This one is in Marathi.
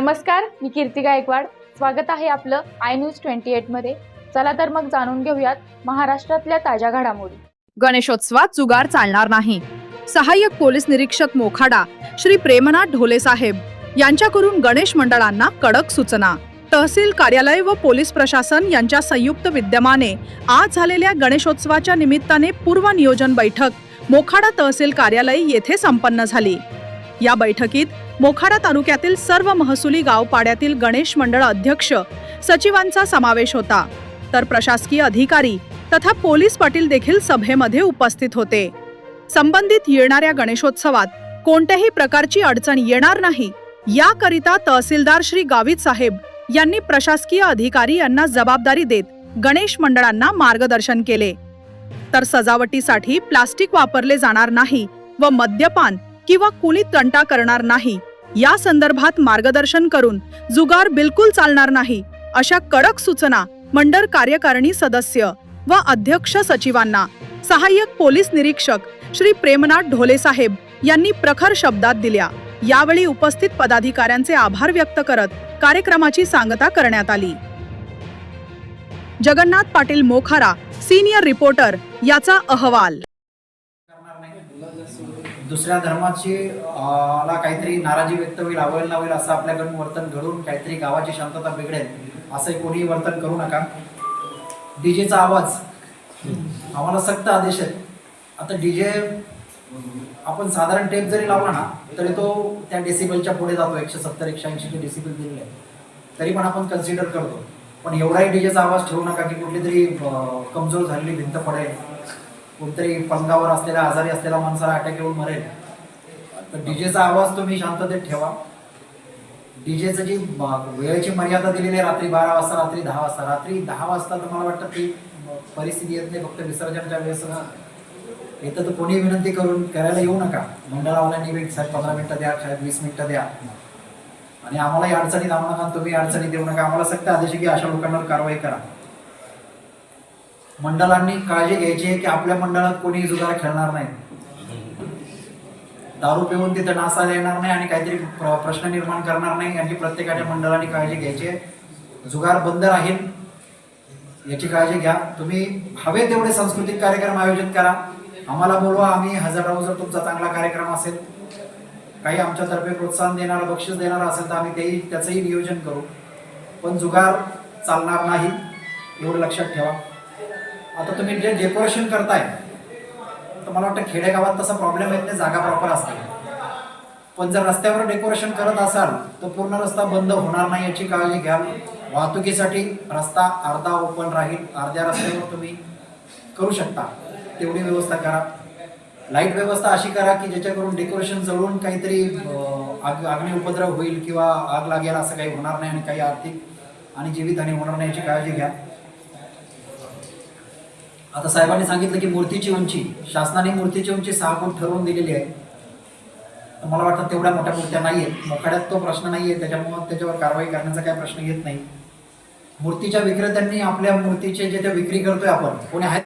नमस्कार मी कीर्ती गायकवाड. स्वागत आहे आपलं आय न्यूज ट्वेंटी मध्ये. चला तर मग जाणून घेऊयात महाराष्ट्रातल्या ताज्या घडामोडी. गणेशोत्सवात जुगार चालणार नाही. सहाय्यक पोलीस निरीक्षक मोखाडा श्री प्रेमनाथ ढोले साहेब यांच्याकडून गणेश मंडळांना कडक सूचना. तहसील कार्यालय व पोलीस प्रशासन यांच्या संयुक्त विद्यमाने आज झालेल्या गणेशोत्सवाच्या निमित्ताने पूर्व नियोजन बैठक मोखाडा तहसील कार्यालय येथे संपन्न झाली. या बैठकीत मोखाडा तालुक्यातील सर्व महसुली गावपाड्यातील गणेश मंडळ अध्यक्ष सचिवांचा समावेश होता. तर प्रशासकीय अधिकारी तथा पोलीस पाटील देखील सभेमध्ये उपस्थित होते. संबंधित येणाऱ्या गणेशोत्सवात कोणत्याही प्रकारची अडचण येणार नाही याकरिता तहसीलदार श्री गावित साहेब यांनी प्रशासकीय अधिकारी यांना जबाबदारी देत गणेश मंडळांना मार्गदर्शन केले. तर सजावटीसाठी प्लास्टिक वापरले जाणार नाही व मद्यपान किंवा कुणी तंटा करणार नाही या संदर्भात मार्गदर्शन करून जुगार बिलकुल चालणार नाही अशा कडक सूचना मंडळ कार्यकारिणी सदस्य व अध्यक्ष सचिवांना सहाय्यक पोलीस निरीक्षक श्री प्रेमनाथ ढोले साहेब यांनी प्रखर शब्दात दिल्या. यावेळी उपस्थित पदाधिकाऱ्यांचे आभार व्यक्त करत कार्यक्रमाची सांगता करण्यात आली. जगन्नाथ पाटील मोखारा सिनियर रिपोर्टर याचा अहवाल. दुसऱ्या धर्माची ला काहीतरी नाराजी व्यक्त होईल आवड ना होईल असं आपल्याकडून वर्तन घडून काहीतरी गावाची शांतता बिघडेल असं कोणीही वर्तन करू नका. डीजेचा आवाज. आम्हाला सक्त आदेश आहेत. आता डीजे आपण साधारण टेप जरी लावला ना तरी तो त्या डेसिबलच्या पुढे जातो एकशे सत्तर एकशे ऐंशी डेसिबल दिलेले आहे तरी पण आपण कन्सिडर करतो. पण एवढाही डीजेचा आवाज ठेवू नका की कुठली तरी कमजोर झालेली भिंत पडेल. कोणतरी पंगावर असलेला आजारी असलेला माणसाला अटॅक येऊन मरेल. तर डीजेचा आवाज तुम्ही शांततेत ठेवा. डीजेचं जी म- वेळेची मर्यादा दिलेली आहे रात्री बारा वाजता रात्री दहा वाजता. रात्री दहा वाजता तर मला वाटतं ती परिस्थिती येत नाही फक्त विसर्जनच्या वेळेस येतं तर कोणी विनंती करून करायला येऊ नका. मंडळावाल्यांनी वेळ साहेब पंधरा मिनटं द्या साहेब वीस मिनटं द्या. आणि आम्हालाही अडचणीत आणू नका तुम्ही अडचणी देऊ नका. आम्हाला सक्त आदेश की अशा लोकांवर कारवाई करा. मंडळांनी काळजी घ्यायची आहे की आपल्या मंडळात कोणी जुगार खेळणार नाही. दारू पिऊन तिथं नासायला येणार नाही आणि काहीतरी प्र- प्रश्न निर्माण करणार नाही याची प्रत्येकाच्या मंडळाने काळजी घ्यायची आहे. जुगार बंद राहील याची काळजी घ्या. तुम्ही हवे तेवढे सांस्कृतिक कार्यक्रम आयोजित करा. आम्हाला बोलवा आम्ही हजर राहू जर तुमचा चांगला कार्यक्रम असेल. काही आमच्यातर्फे प्रोत्साहन देणारं बक्षीस देणारं असेल तर आम्ही तेही त्याचंही नियोजन करू. पण जुगार चालणार नाही एवढं लक्षात ठेवा. आता तुम्ही जे डेकोरेशन करताय तर मला वाटतं खेडेगावात तसा प्रॉब्लेम येत नाही जागा प्रॉपर असते. पण जर रस्त्यावर डेकोरेशन करत असाल तर पूर्ण रस्ता बंद होणार नाही याची काळजी घ्या. वाहतुकीसाठी रस्ता अर्धा ओपन राहील अर्ध्या रस्त्यावर तुम्ही करू शकता. तेवढी व्यवस्था करा. लाइट व्यवस्था अशी करा की ज्याच्याकरून डेकोरेशन जळून काहीतरी आग अग्नि उपद्रव होईल किंवा आग लागेल असं काही होणार नाही आणि काही आर्थिक आणि जीवितहानी होणार नाही याची काळजी घ्या. आता साहेबांनी सांगितलं की मूर्तीची उंची शासनाने मूर्तीची उंची सहा फूट ठरवून दिलेली आहे. मला वाटतं तेवढ्या मोठ्या मूर्त्या नाही आहेत मोखाड्यात तो प्रश्न नाही आहे त्याच्यामुळं त्याच्यावर कारवाई करण्याचा काही प्रश्न येत नाही. मूर्तीच्या विक्रेत्यांनी आपल्या मूर्तीचे जे ते विक्री करतोय आपण कोणी आहेत?